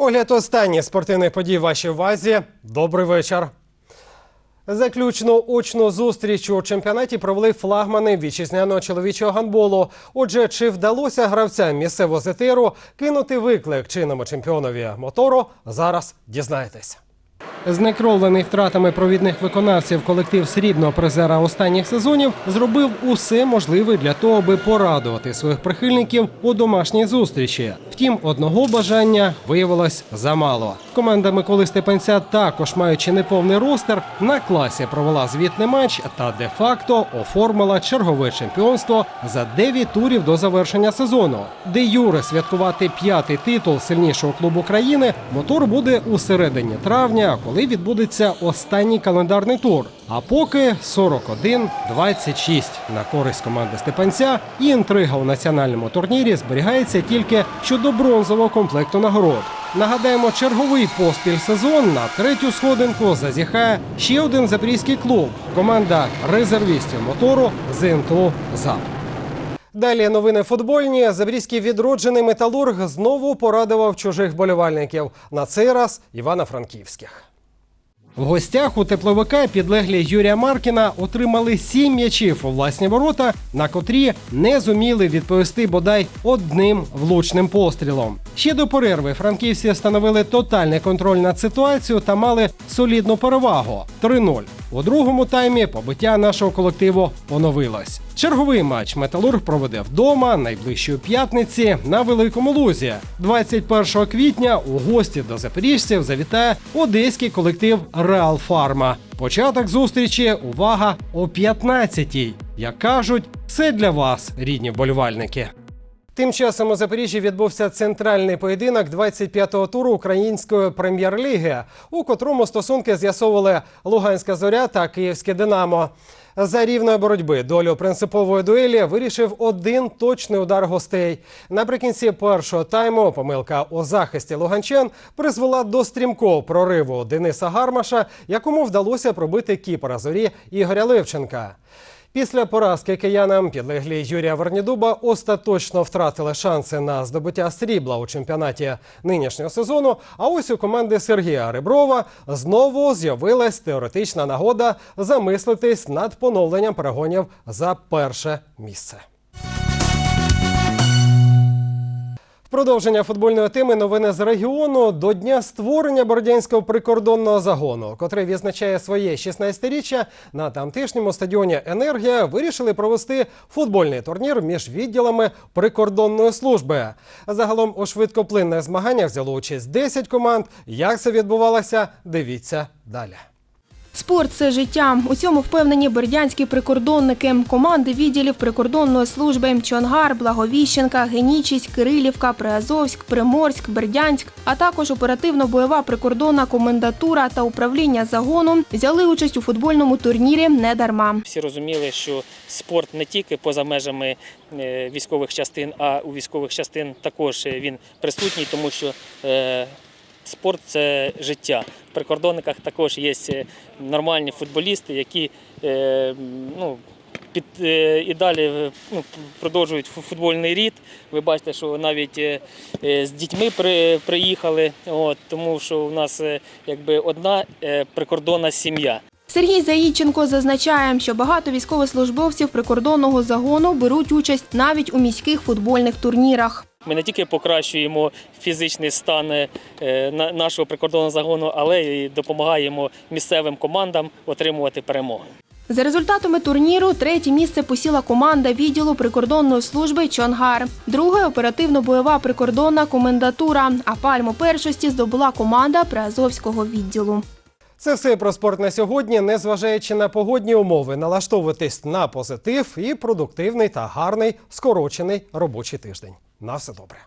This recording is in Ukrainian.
Огляд останніх спортивних подій в вашій увазі. Добрий вечір. Заключну очну зустріч у чемпіонаті провели флагмани вітчизняного чоловічого гандболу. Отже, чи вдалося гравцям місцевого зетеру кинути виклик чинному чемпіонові мотору? Зараз дізнаєтесь. Знекровлений втратами провідних виконавців колектив срібного призера останніх сезонів зробив усе можливе для того, аби порадувати своїх прихильників у домашній зустрічі. Втім, одного бажання виявилось замало. Команда Миколи Степанця, також маючи неповний ростер, на класі провела звітний матч та де-факто оформила чергове чемпіонство за 9 турів до завершення сезону. Де Юре святкувати п'ятий титул сильнішого клубу країни мотор буде у середині травня, коли відбудеться останній календарний тур. А поки 41-26 на користь команди Степанця і інтрига у національному турнірі зберігається тільки щодо бронзового комплекту нагород. Нагадаємо, черговий поспіль сезон на третю сходинку зазіхає ще один запорізький клуб команда резервістів мотору ЗНТУ ЗАП. Далі новини футбольні. Забрізький відроджений металург знову порадував чужих болівальників. На цей раз Івано-Франківських. В гостях у тепловика підлеглі Юрія Маркіна отримали сім м'ячів у власні ворота, на котрі не зуміли відповісти бодай одним влучним пострілом. Ще до перерви франківці встановили тотальний контроль над ситуацією та мали солідну перевагу 3-0. У другому таймі побиття нашого колективу поновилось. Черговий матч Металург проведе вдома найближчої п'ятниці на Великому Лузі. 21 квітня у гості до запоріжців завітає одеський колектив Реал Фарма. Початок зустрічі увага о 15-й. Як кажуть, це для вас, рідні вболівальники. Тим часом у Запоріжжі відбувся центральний поєдинок 25-го туру української прем'єр-ліги, у котрому стосунки з'ясовували Луганська зоря та Київське Динамо. За рівної боротьби долю принципової дуелі вирішив один точний удар гостей. Наприкінці першого тайму помилка у захисті луганчан призвела до стрімкого прориву Дениса Гармаша, якому вдалося пробити кіпера зорі Ігоря Левченка. Після поразки киянам підлеглі Юрія Вернідуба остаточно втратили шанси на здобуття срібла у чемпіонаті нинішнього сезону. А ось у команди Сергія Риброва знову з'явилась теоретична нагода замислитись над поновленням перегонів за перше місце. Продовження футбольної теми новини з регіону до дня створення Бородянського прикордонного загону, котрий відзначає своє 16-річчя, на тамтешньому стадіоні Енергія вирішили провести футбольний турнір між відділами прикордонної служби. Загалом у швидкоплинних змаганнях взяло участь 10 команд. Як це відбувалося? Дивіться далі. Спорт це життя. У цьому впевнені бердянські прикордонники. Команди відділів прикордонної служби Чонгар, Благовіщенка, Генічість, Кирилівка, Приазовськ, Приморськ, Бердянськ, а також оперативно-бойова прикордонна комендатура та управління загоном взяли участь у футбольному турнірі не дарма. Всі розуміли, що спорт не тільки поза межами е, військових частин, а у військових частин також він присутній, тому що е, спорт це життя. В прикордонниках також є е, нормальні футболісти, які е, ну, під, е, і далі ну, продовжують футбольний рід. Ви бачите, що навіть з дітьми при, приїхали, от, тому що у нас якби одна прикордонна сім'я. Сергій Заїченко зазначає, що багато військовослужбовців прикордонного загону беруть участь навіть у міських футбольних турнірах. Ми не тільки покращуємо фізичний стан е, на- нашого прикордонного загону, але й допомагаємо місцевим командам отримувати перемоги. За результатами турніру третє місце посіла команда відділу прикордонної служби Чонгар. Друге оперативно-бойова прикордонна комендатура. А пальму першості здобула команда Приазовського відділу. Це все про спорт на сьогодні. Незважаючи на погодні умови, налаштовуватись на позитив і продуктивний та гарний скорочений робочий тиждень. На все добре.